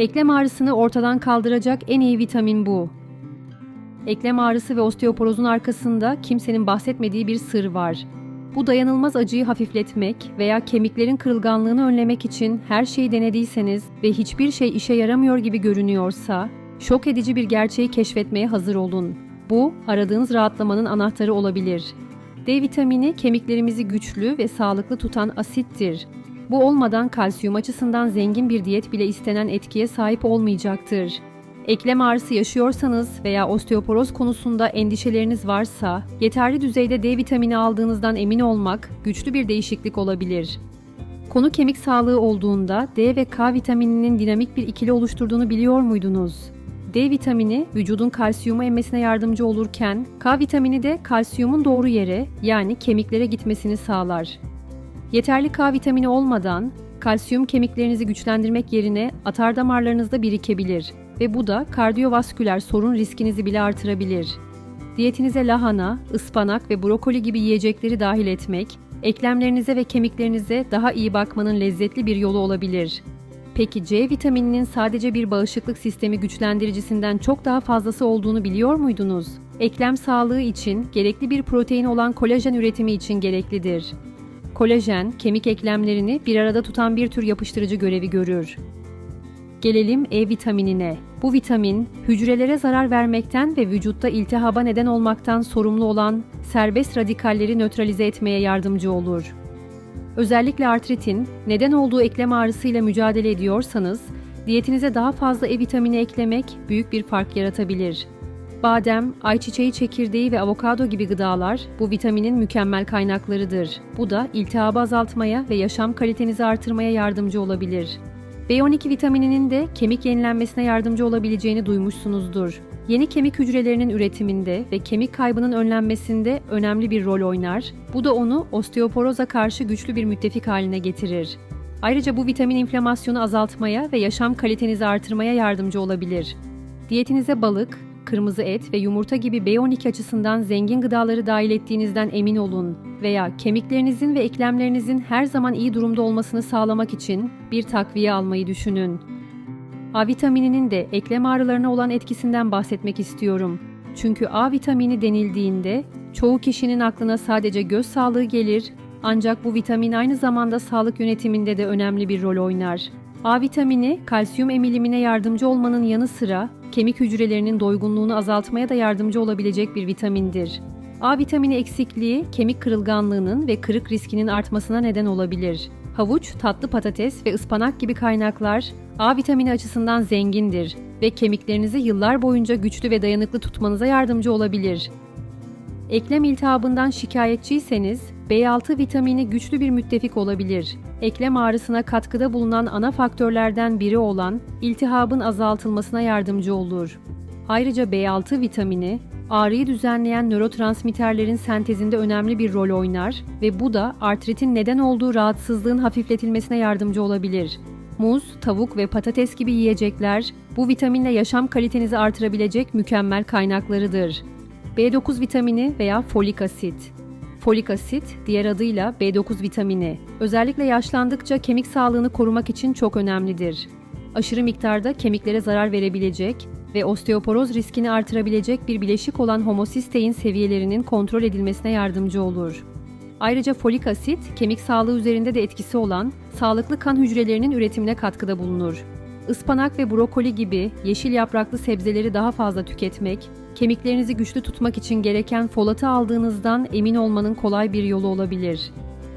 Eklem ağrısını ortadan kaldıracak en iyi vitamin bu. Eklem ağrısı ve osteoporozun arkasında kimsenin bahsetmediği bir sır var. Bu dayanılmaz acıyı hafifletmek veya kemiklerin kırılganlığını önlemek için her şeyi denediyseniz ve hiçbir şey işe yaramıyor gibi görünüyorsa, şok edici bir gerçeği keşfetmeye hazır olun. Bu, aradığınız rahatlamanın anahtarı olabilir. D vitamini kemiklerimizi güçlü ve sağlıklı tutan asittir. Bu olmadan kalsiyum açısından zengin bir diyet bile istenen etkiye sahip olmayacaktır. Eklem ağrısı yaşıyorsanız veya osteoporoz konusunda endişeleriniz varsa, yeterli düzeyde D vitamini aldığınızdan emin olmak güçlü bir değişiklik olabilir. Konu kemik sağlığı olduğunda D ve K vitamininin dinamik bir ikili oluşturduğunu biliyor muydunuz? D vitamini vücudun kalsiyumu emmesine yardımcı olurken K vitamini de kalsiyumun doğru yere yani kemiklere gitmesini sağlar. Yeterli K vitamini olmadan kalsiyum kemiklerinizi güçlendirmek yerine atar damarlarınızda birikebilir ve bu da kardiyovasküler sorun riskinizi bile artırabilir. Diyetinize lahana, ıspanak ve brokoli gibi yiyecekleri dahil etmek, eklemlerinize ve kemiklerinize daha iyi bakmanın lezzetli bir yolu olabilir. Peki C vitamininin sadece bir bağışıklık sistemi güçlendiricisinden çok daha fazlası olduğunu biliyor muydunuz? Eklem sağlığı için gerekli bir protein olan kolajen üretimi için gereklidir. Kolajen, kemik eklemlerini bir arada tutan bir tür yapıştırıcı görevi görür. Gelelim E vitaminine. Bu vitamin, hücrelere zarar vermekten ve vücutta iltihaba neden olmaktan sorumlu olan serbest radikalleri nötralize etmeye yardımcı olur. Özellikle artritin neden olduğu eklem ağrısıyla mücadele ediyorsanız, diyetinize daha fazla E vitamini eklemek büyük bir fark yaratabilir. Badem, ayçiçeği çekirdeği ve avokado gibi gıdalar bu vitaminin mükemmel kaynaklarıdır. Bu da iltihabı azaltmaya ve yaşam kalitenizi artırmaya yardımcı olabilir. B12 vitamininin de kemik yenilenmesine yardımcı olabileceğini duymuşsunuzdur. Yeni kemik hücrelerinin üretiminde ve kemik kaybının önlenmesinde önemli bir rol oynar. Bu da onu osteoporoza karşı güçlü bir müttefik haline getirir. Ayrıca bu vitamin inflamasyonu azaltmaya ve yaşam kalitenizi artırmaya yardımcı olabilir. Diyetinize balık, kırmızı et ve yumurta gibi B12 açısından zengin gıdaları dahil ettiğinizden emin olun veya kemiklerinizin ve eklemlerinizin her zaman iyi durumda olmasını sağlamak için bir takviye almayı düşünün. A vitamininin de eklem ağrılarına olan etkisinden bahsetmek istiyorum. Çünkü A vitamini denildiğinde çoğu kişinin aklına sadece göz sağlığı gelir ancak bu vitamin aynı zamanda sağlık yönetiminde de önemli bir rol oynar. A vitamini kalsiyum emilimine yardımcı olmanın yanı sıra kemik hücrelerinin doygunluğunu azaltmaya da yardımcı olabilecek bir vitamindir. A vitamini eksikliği kemik kırılganlığının ve kırık riskinin artmasına neden olabilir. Havuç, tatlı patates ve ıspanak gibi kaynaklar A vitamini açısından zengindir ve kemiklerinizi yıllar boyunca güçlü ve dayanıklı tutmanıza yardımcı olabilir. Eklem iltihabından şikayetçiyseniz B6 vitamini güçlü bir müttefik olabilir. Eklem ağrısına katkıda bulunan ana faktörlerden biri olan iltihabın azaltılmasına yardımcı olur. Ayrıca B6 vitamini ağrıyı düzenleyen nörotransmitterlerin sentezinde önemli bir rol oynar ve bu da artritin neden olduğu rahatsızlığın hafifletilmesine yardımcı olabilir. Muz, tavuk ve patates gibi yiyecekler bu vitaminle yaşam kalitenizi artırabilecek mükemmel kaynaklarıdır. B9 vitamini veya folik asit. Folik asit, diğer adıyla B9 vitamini, özellikle yaşlandıkça kemik sağlığını korumak için çok önemlidir. Aşırı miktarda kemiklere zarar verebilecek ve osteoporoz riskini artırabilecek bir bileşik olan homosistein seviyelerinin kontrol edilmesine yardımcı olur. Ayrıca folik asit, kemik sağlığı üzerinde de etkisi olan sağlıklı kan hücrelerinin üretimine katkıda bulunur. Ispanak ve brokoli gibi yeşil yapraklı sebzeleri daha fazla tüketmek, kemiklerinizi güçlü tutmak için gereken folatı aldığınızdan emin olmanın kolay bir yolu olabilir.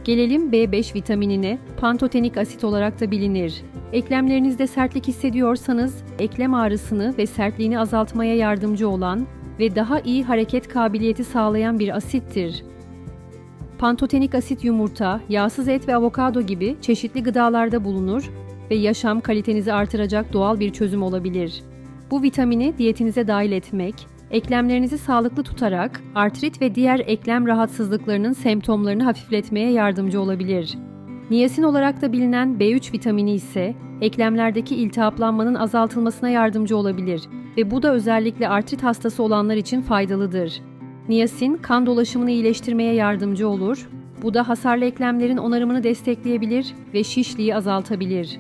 Gelelim B5 vitaminine, pantotenik asit olarak da bilinir. Eklemlerinizde sertlik hissediyorsanız, eklem ağrısını ve sertliğini azaltmaya yardımcı olan ve daha iyi hareket kabiliyeti sağlayan bir asittir. Pantotenik asit yumurta, yağsız et ve avokado gibi çeşitli gıdalarda bulunur ve yaşam kalitenizi artıracak doğal bir çözüm olabilir. Bu vitamini diyetinize dahil etmek, eklemlerinizi sağlıklı tutarak artrit ve diğer eklem rahatsızlıklarının semptomlarını hafifletmeye yardımcı olabilir. Niyasin olarak da bilinen B3 vitamini ise eklemlerdeki iltihaplanmanın azaltılmasına yardımcı olabilir ve bu da özellikle artrit hastası olanlar için faydalıdır. Niyasin kan dolaşımını iyileştirmeye yardımcı olur. Bu da hasarlı eklemlerin onarımını destekleyebilir ve şişliği azaltabilir.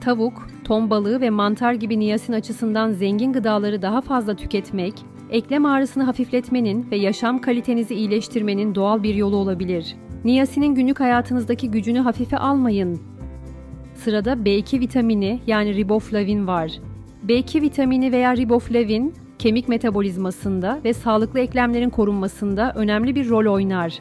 Tavuk, ton balığı ve mantar gibi niyasin açısından zengin gıdaları daha fazla tüketmek, eklem ağrısını hafifletmenin ve yaşam kalitenizi iyileştirmenin doğal bir yolu olabilir. Niyasinin günlük hayatınızdaki gücünü hafife almayın. Sırada B2 vitamini yani riboflavin var. B2 vitamini veya riboflavin kemik metabolizmasında ve sağlıklı eklemlerin korunmasında önemli bir rol oynar.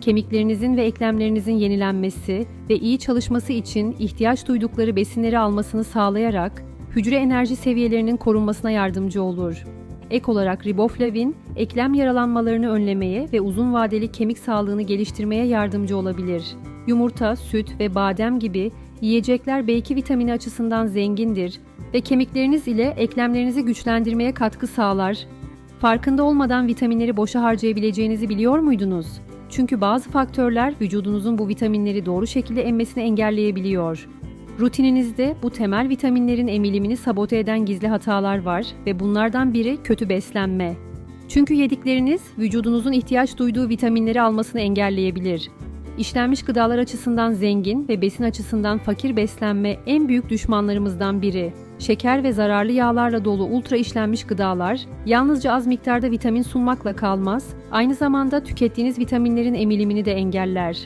Kemiklerinizin ve eklemlerinizin yenilenmesi ve iyi çalışması için ihtiyaç duydukları besinleri almasını sağlayarak hücre enerji seviyelerinin korunmasına yardımcı olur. Ek olarak riboflavin, eklem yaralanmalarını önlemeye ve uzun vadeli kemik sağlığını geliştirmeye yardımcı olabilir. Yumurta, süt ve badem gibi yiyecekler B2 vitamini açısından zengindir ve kemikleriniz ile eklemlerinizi güçlendirmeye katkı sağlar. Farkında olmadan vitaminleri boşa harcayabileceğinizi biliyor muydunuz? Çünkü bazı faktörler vücudunuzun bu vitaminleri doğru şekilde emmesini engelleyebiliyor. Rutininizde bu temel vitaminlerin emilimini sabote eden gizli hatalar var ve bunlardan biri kötü beslenme. Çünkü yedikleriniz vücudunuzun ihtiyaç duyduğu vitaminleri almasını engelleyebilir. İşlenmiş gıdalar açısından zengin ve besin açısından fakir beslenme en büyük düşmanlarımızdan biri. Şeker ve zararlı yağlarla dolu ultra işlenmiş gıdalar yalnızca az miktarda vitamin sunmakla kalmaz, aynı zamanda tükettiğiniz vitaminlerin emilimini de engeller.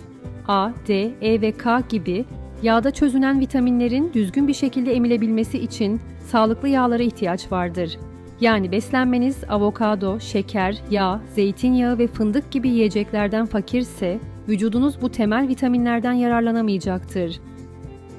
A, D, E ve K gibi yağda çözünen vitaminlerin düzgün bir şekilde emilebilmesi için sağlıklı yağlara ihtiyaç vardır. Yani beslenmeniz avokado, şeker, yağ, zeytinyağı ve fındık gibi yiyeceklerden fakirse vücudunuz bu temel vitaminlerden yararlanamayacaktır.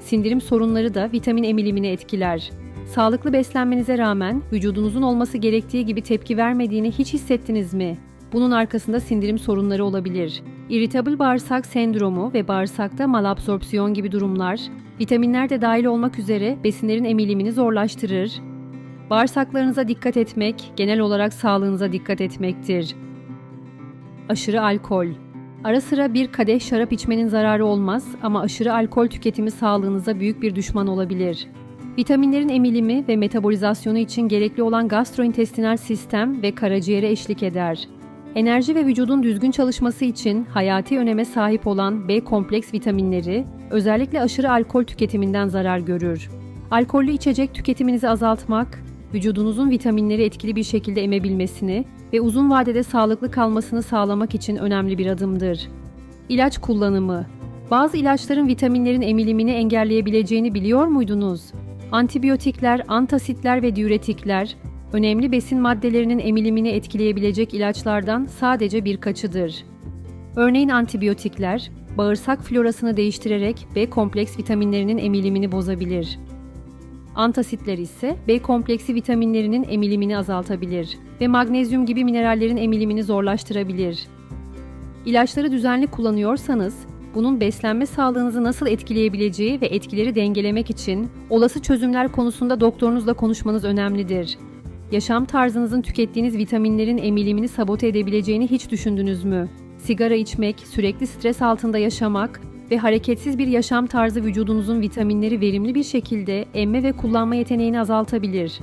Sindirim sorunları da vitamin emilimini etkiler. Sağlıklı beslenmenize rağmen vücudunuzun olması gerektiği gibi tepki vermediğini hiç hissettiniz mi? Bunun arkasında sindirim sorunları olabilir. İrritable bağırsak sendromu ve bağırsakta malabsorpsiyon gibi durumlar, vitaminler de dahil olmak üzere besinlerin emilimini zorlaştırır. Bağırsaklarınıza dikkat etmek, genel olarak sağlığınıza dikkat etmektir. Aşırı alkol Ara sıra bir kadeh şarap içmenin zararı olmaz ama aşırı alkol tüketimi sağlığınıza büyük bir düşman olabilir. Vitaminlerin emilimi ve metabolizasyonu için gerekli olan gastrointestinal sistem ve karaciğere eşlik eder. Enerji ve vücudun düzgün çalışması için hayati öneme sahip olan B kompleks vitaminleri özellikle aşırı alkol tüketiminden zarar görür. Alkollü içecek tüketiminizi azaltmak, vücudunuzun vitaminleri etkili bir şekilde emebilmesini ve uzun vadede sağlıklı kalmasını sağlamak için önemli bir adımdır. İlaç kullanımı Bazı ilaçların vitaminlerin emilimini engelleyebileceğini biliyor muydunuz? Antibiyotikler, antasitler ve diüretikler, önemli besin maddelerinin emilimini etkileyebilecek ilaçlardan sadece birkaçıdır. Örneğin antibiyotikler, bağırsak florasını değiştirerek B kompleks vitaminlerinin emilimini bozabilir. Antasitler ise B kompleksi vitaminlerinin emilimini azaltabilir ve magnezyum gibi minerallerin emilimini zorlaştırabilir. İlaçları düzenli kullanıyorsanız, bunun beslenme sağlığınızı nasıl etkileyebileceği ve etkileri dengelemek için olası çözümler konusunda doktorunuzla konuşmanız önemlidir. Yaşam tarzınızın tükettiğiniz vitaminlerin emilimini sabote edebileceğini hiç düşündünüz mü? Sigara içmek, sürekli stres altında yaşamak ve hareketsiz bir yaşam tarzı vücudunuzun vitaminleri verimli bir şekilde emme ve kullanma yeteneğini azaltabilir.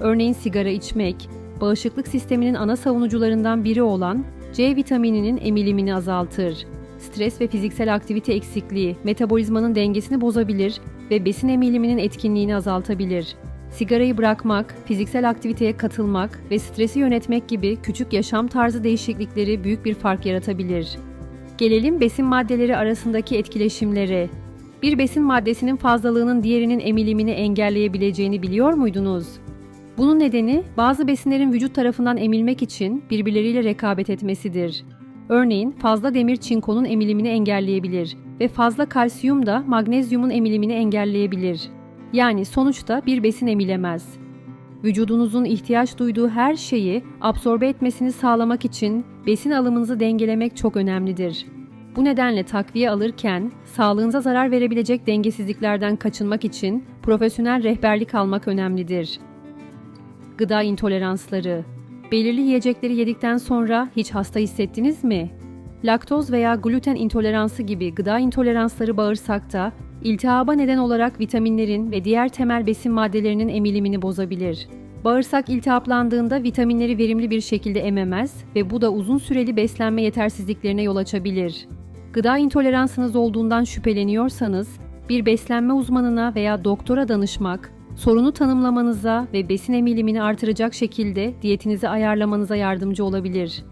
Örneğin sigara içmek, bağışıklık sisteminin ana savunucularından biri olan C vitamininin emilimini azaltır. Stres ve fiziksel aktivite eksikliği metabolizmanın dengesini bozabilir ve besin emiliminin etkinliğini azaltabilir. Sigarayı bırakmak, fiziksel aktiviteye katılmak ve stresi yönetmek gibi küçük yaşam tarzı değişiklikleri büyük bir fark yaratabilir. Gelelim besin maddeleri arasındaki etkileşimlere. Bir besin maddesinin fazlalığının diğerinin emilimini engelleyebileceğini biliyor muydunuz? Bunun nedeni bazı besinlerin vücut tarafından emilmek için birbirleriyle rekabet etmesidir. Örneğin fazla demir çinkonun emilimini engelleyebilir ve fazla kalsiyum da magnezyumun emilimini engelleyebilir. Yani sonuçta bir besin emilemez. Vücudunuzun ihtiyaç duyduğu her şeyi absorbe etmesini sağlamak için besin alımınızı dengelemek çok önemlidir. Bu nedenle takviye alırken sağlığınıza zarar verebilecek dengesizliklerden kaçınmak için profesyonel rehberlik almak önemlidir. Gıda intoleransları Belirli yiyecekleri yedikten sonra hiç hasta hissettiniz mi? Laktoz veya gluten intoleransı gibi gıda intoleransları bağırsakta iltihaba neden olarak vitaminlerin ve diğer temel besin maddelerinin emilimini bozabilir. Bağırsak iltihaplandığında vitaminleri verimli bir şekilde ememez ve bu da uzun süreli beslenme yetersizliklerine yol açabilir. Gıda intoleransınız olduğundan şüpheleniyorsanız bir beslenme uzmanına veya doktora danışmak sorunu tanımlamanıza ve besin emilimini artıracak şekilde diyetinizi ayarlamanıza yardımcı olabilir.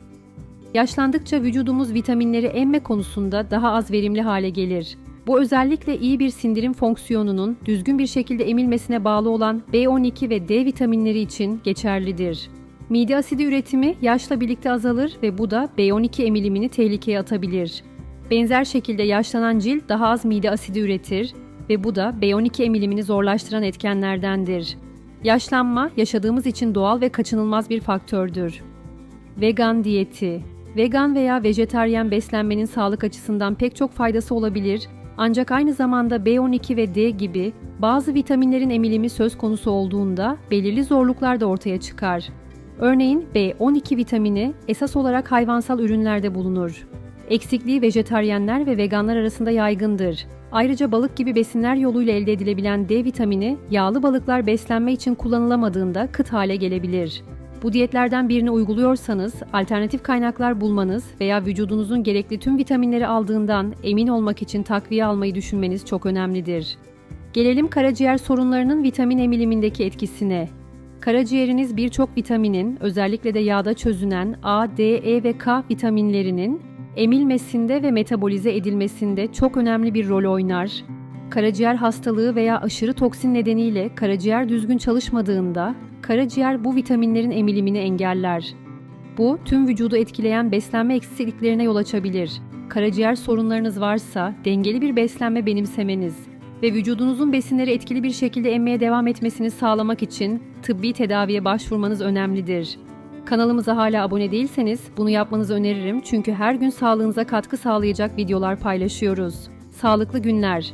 Yaşlandıkça vücudumuz vitaminleri emme konusunda daha az verimli hale gelir. Bu özellikle iyi bir sindirim fonksiyonunun düzgün bir şekilde emilmesine bağlı olan B12 ve D vitaminleri için geçerlidir. Mide asidi üretimi yaşla birlikte azalır ve bu da B12 emilimini tehlikeye atabilir. Benzer şekilde yaşlanan cilt daha az mide asidi üretir ve bu da B12 emilimini zorlaştıran etkenlerdendir. Yaşlanma yaşadığımız için doğal ve kaçınılmaz bir faktördür. Vegan diyeti Vegan veya vejetaryen beslenmenin sağlık açısından pek çok faydası olabilir ancak aynı zamanda B12 ve D gibi bazı vitaminlerin emilimi söz konusu olduğunda belirli zorluklar da ortaya çıkar. Örneğin B12 vitamini esas olarak hayvansal ürünlerde bulunur. Eksikliği vejetaryenler ve veganlar arasında yaygındır. Ayrıca balık gibi besinler yoluyla elde edilebilen D vitamini yağlı balıklar beslenme için kullanılamadığında kıt hale gelebilir. Bu diyetlerden birini uyguluyorsanız alternatif kaynaklar bulmanız veya vücudunuzun gerekli tüm vitaminleri aldığından emin olmak için takviye almayı düşünmeniz çok önemlidir. Gelelim karaciğer sorunlarının vitamin emilimindeki etkisine. Karaciğeriniz birçok vitaminin, özellikle de yağda çözünen A, D, E ve K vitaminlerinin emilmesinde ve metabolize edilmesinde çok önemli bir rol oynar. Karaciğer hastalığı veya aşırı toksin nedeniyle karaciğer düzgün çalışmadığında karaciğer bu vitaminlerin emilimini engeller. Bu tüm vücudu etkileyen beslenme eksikliklerine yol açabilir. Karaciğer sorunlarınız varsa dengeli bir beslenme benimsemeniz ve vücudunuzun besinleri etkili bir şekilde emmeye devam etmesini sağlamak için tıbbi tedaviye başvurmanız önemlidir. Kanalımıza hala abone değilseniz bunu yapmanızı öneririm çünkü her gün sağlığınıza katkı sağlayacak videolar paylaşıyoruz. Sağlıklı günler.